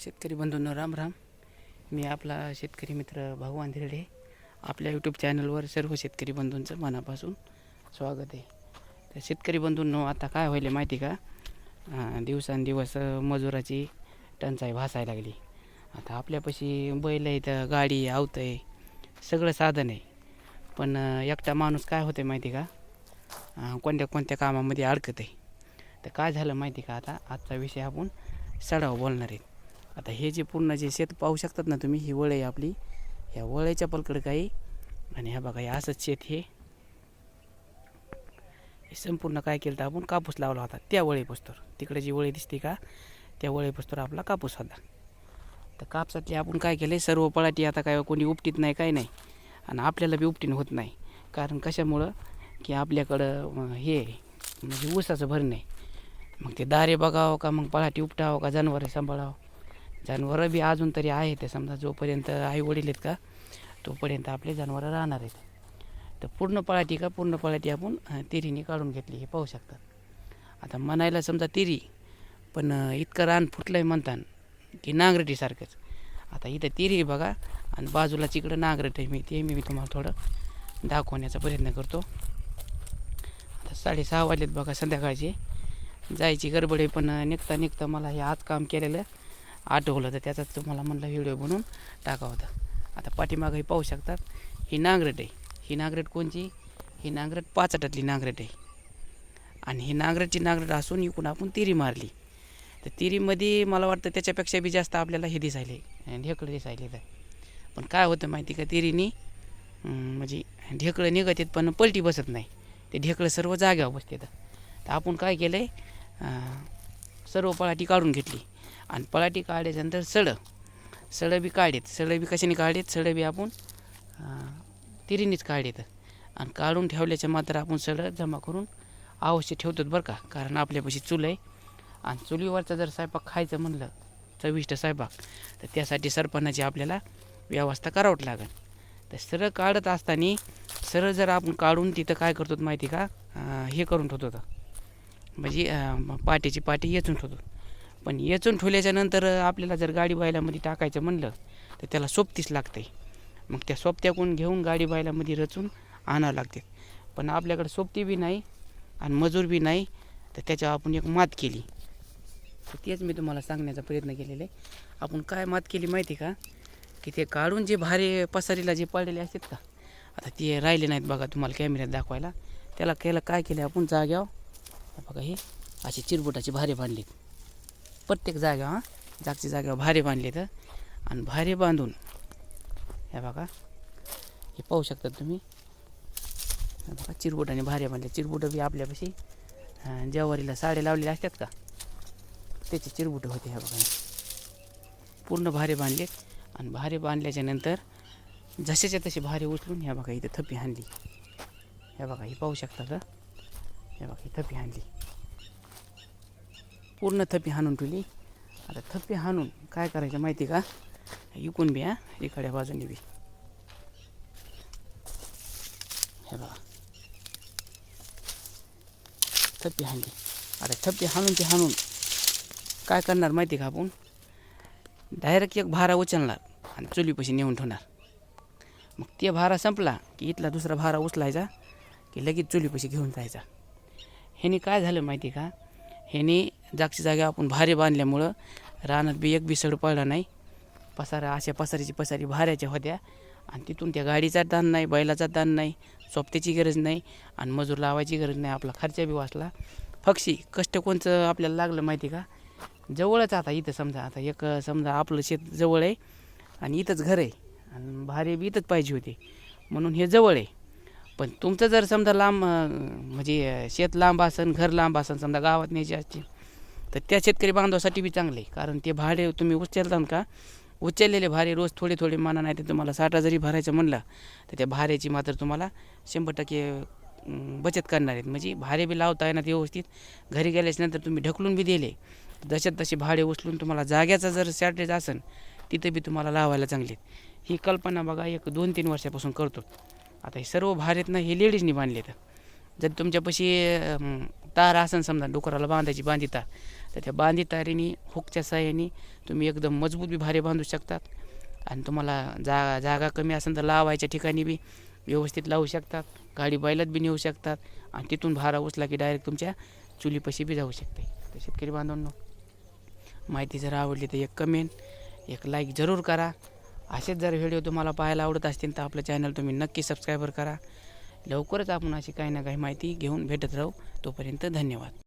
शेतकरी बंधूंनो राम राम. मी आपला शेतकरी मित्र भाऊ आंधेडे आपल्या यूट्यूब चॅनलवर सर्व शेतकरी बंधूंचं मनापासून स्वागत आहे. तर शेतकरी बंधूंनो आता काय व्हायले माहिती का? दिवसांदिवस मजुराची टंचाई भासायला लागली. आता आपल्यापाशी बैल आहे तर गाडी आवतं आहे सगळं साधन आहे. पण एकटा माणूस काय होते माहिती का? कोणत्या कोणत्या कामामध्ये अडकत आहे तर काय झालं माहिती का? आता आजचा विषय आपण सडाव बोलणार आहेत आता हे जे पूर्ण जे शेत पाहू शकतात ना तुम्ही ही वळ आहे आपली. ह्या वळ्याच्या पलकडं काही. आणि ह्या बघा हे असंच शेत हे. हे संपूर्ण काय केलं तर आपण कापूस लावला होता त्या वळी तिकडे जी वळी दिसते का त्या वळी आपला कापूस होता. तर कापसातले आपण काय केलं सर्व पळाटी आता काय कोणी उपटीत नाही काय नाही. आणि आपल्याला बी उपटीन होत नाही. कारण कशामुळं? की आपल्याकडं हे आहे, म्हणजे ऊसाचं भरणं आहे. मग ते दारे बघावं का मग पळाटी उपटावं का जनावरं सांभाळावं? जनावरं बी अजून तरी आहे ते. समजा जोपर्यंत आई वडील आहेत का तोपर्यंत आपले जनावरं राहणार आहेत. तर पूर्ण पळाटी का पूर्ण पळाटी आपण तिरीने काढून घेतली हे पाहू शकतात आता म्हणायला समजा तिरी पण इतकं रान फुटलं आहे म्हणतात की नांगरटीसारखंच. आता इथं तिरी बघा आणि बाजूला तिकडं नांगरट आहे मी ते मी तुम्हाला थोडं दाखवण्याचा प्रयत्न करतो. आता साडेसहा वाजलेत बघा संध्याकाळचे. जायची गडबड आहे पण निघता निघता मला हे आज काम केलेलं आठवलं तर त्याचाच तुम्हाला म्हणलं व्हिडिओ बनवून टाका होता. आता पाठीमागंही पाहू शकतात. ही नांगरट आहे. ही नांगरट कोणची? ही नांगरट पाचटातली नांगरट आहे. आणि ही नांगरेटची नांगरेट असून इकून आपण तिरी मारली. तर तिरीमध्ये मला वाटतं त्याच्यापेक्षा बी जास्त आपल्याला हे दिसायले. ढेकळं दिसायले तर. पण काय होतं माहिती का? तिरीनी म्हणजे ढेकळं निघत आहेत पण पलटी बसत नाही. ते ढेकळं सर्व जाग्यावर बसते. तर आपण काय केलं आहे सर्व पळाटी काढून घेतली. आणि पळाटी काढल्याच्यानंतर सडं. सडं बी काढेत. सडं बी कशाने काढेत? सडं बी आपण तिरीनेच तिरीनीच काढेत. आणि काढून ठेवल्याच्या मात्र आपण सडं जमा करून अवश्य ठेवतो बरं का. कारण आपल्यापाशी चूल आहे. आणि चुलीवरचा जर स्वयंपाक खायचं म्हणलं चविष्ट स्वयंपाक तर त्यासाठी सरपणाची आपल्याला व्यवस्था करावं लागेल. तर सरळ काढत असताना सरळ जर आपण काढून तिथं काय करतो माहिती का? हे करून ठेवतो म्हणजे पाट्याची पाटी येचून ठेवतो पण येचून ठेवल्याच्यानंतर आपल्याला जर गाडी बैलामध्ये टाकायचं म्हणलं तर त्याला सोबतीच लागते मग त्या सोबत्याकडून घेऊन गाडी बैलामध्ये रचून आणावं लागते. पण आपल्याकडे सोबती बी नाही आणि मजूर बी नाही तर त्याच्यावर आपण एक मात केली. तर तेच मी तुम्हाला सांगण्याचा प्रयत्न केलेला आहे. आपण काय मात केली माहिती का? की ते काढून जे भारे पसारीला जे पडलेले असतात का? आता ते राहिले नाहीत बघा तुम्हाला कॅमेऱ्यात दाखवायला. त्याला केलं काय केलं? आपण जाग्यावर बघा हे असे चिरबुटाचे भारे बांधलेत. प्रत्येक जागा हां? जागच्या जागेवर भारे तर. आणि भारे बांधून हे बघा हे पाहू शकतात तुम्ही. बघा चिरबुटाने भारे बांधले. चिरबुटं बी आपल्यापाशी जवारीला ज्वारीला साडे असतात का? त्याचे चिरबुटं होते ह्या बघा. पूर्ण भारे बांधलेत आणि भारे बांधल्याच्या नंतर जसेच्या तसे भारे उचलून ह्या बघा इथं थप्पी आणली ह्या बघा ही पाहू शकता का? ह्या बघा ही थप्पी आणली पूर्ण थप्पी हाणून ठेवली. आता थप्पी हाणून काय करायचं माहिती का? इकून बी हा इकड्या बाजूने बी. हे बघा. थप्पी हाणली. आता थप्पी हाणून ती हाणून काय करणार माहिती का आपण? डायरेक्ट एक भारा उचलणार आणि चुलीपाशी नेऊन ठेवणार. मग ते भारा संपला की इथला दुसरा भारा उचलायचा की लगेच चुलीपाशी घेऊन जायचा. ह्याने काय झालं माहिती का? ह्याने जागच्या जागा आपण भारे बांधल्यामुळं रानात बी एक बी सड पडला नाही. पसारा अशा पसारीची पसारी भाऱ्याच्या होत्या. आणि तिथून त्या गाडीचा ताण नाही बैलाचा ताण नाही सोपत्याची गरज नाही आणि मजूर लावायची गरज नाही. आपला खर्च बी वाचला. पक्षी कष्ट कोणचं आपल्याला लागलं माहिती का? जवळच आता इथं समजा आता एक समजा आपलं शेत जवळ आहे आणि इथंच घर आहे. आणि भारे बी इथंच पाहिजे होते. म्हणून हे जवळ आहे. पण तुमचं जर समजा लांब म्हणजे शेत लांब असन घर लांब असन समजा गावात न्यायचे असतील तर त्या शेतकरी बांधवासाठी बी चांगले. कारण ते भाडे तुम्ही उचलता का? उचललेले भारे रोज थोडे थोडे माना नाही तर तुम्हाला साठा जरी भरायचं म्हणलं तर त्या भाऱ्याची मात्र तुम्हाला शंभर टक्के बचत करणार आहेत. म्हणजे भाडे बी लावता येणार व्यवस्थित. घरी गेल्याच्यानंतर तुम्ही ढकलून बी दिले. जशात तसे भाडे उचलून तुम्हाला जाग्याचा जर शॉर्टेज असेल तिथं बी तुम्हाला लावायला चांगले ही कल्पना बघा एक दोन तीन वर्षापासून करतो. आता हे सर्व भारेत ना हे लेडीजनी बांधले तर जर तुमच्यापाशी तार असेल समजा डुकराला बांधायची बांधी तार तर त्या बांधी तारीने हुकच्या साह्याने तुम्ही एकदम मजबूत बी भारे बांधू शकतात. आणि तुम्हाला जा जागा कमी असेल तर लावायच्या ठिकाणी बी व्यवस्थित लावू शकतात. गाडी बैलात बी नेऊ शकतात. आणि तिथून भारा उचला की डायरेक्ट तुमच्या चुलीपाशी बी जाऊ शकते. तर शेतकरी बांधवांनो माहिती जर आवडली तर एक कमेंट एक लाईक जरूर करा. असेच जर व्हिडिओ तुम्हाला पाहायला आवडत असतील तर आपलं चॅनल तुम्ही नक्की सबस्क्राईबर करा. लवकरच आपण अशी काही ना काही माहिती घेऊन भेटत राहू. तोपर्यंत धन्यवाद.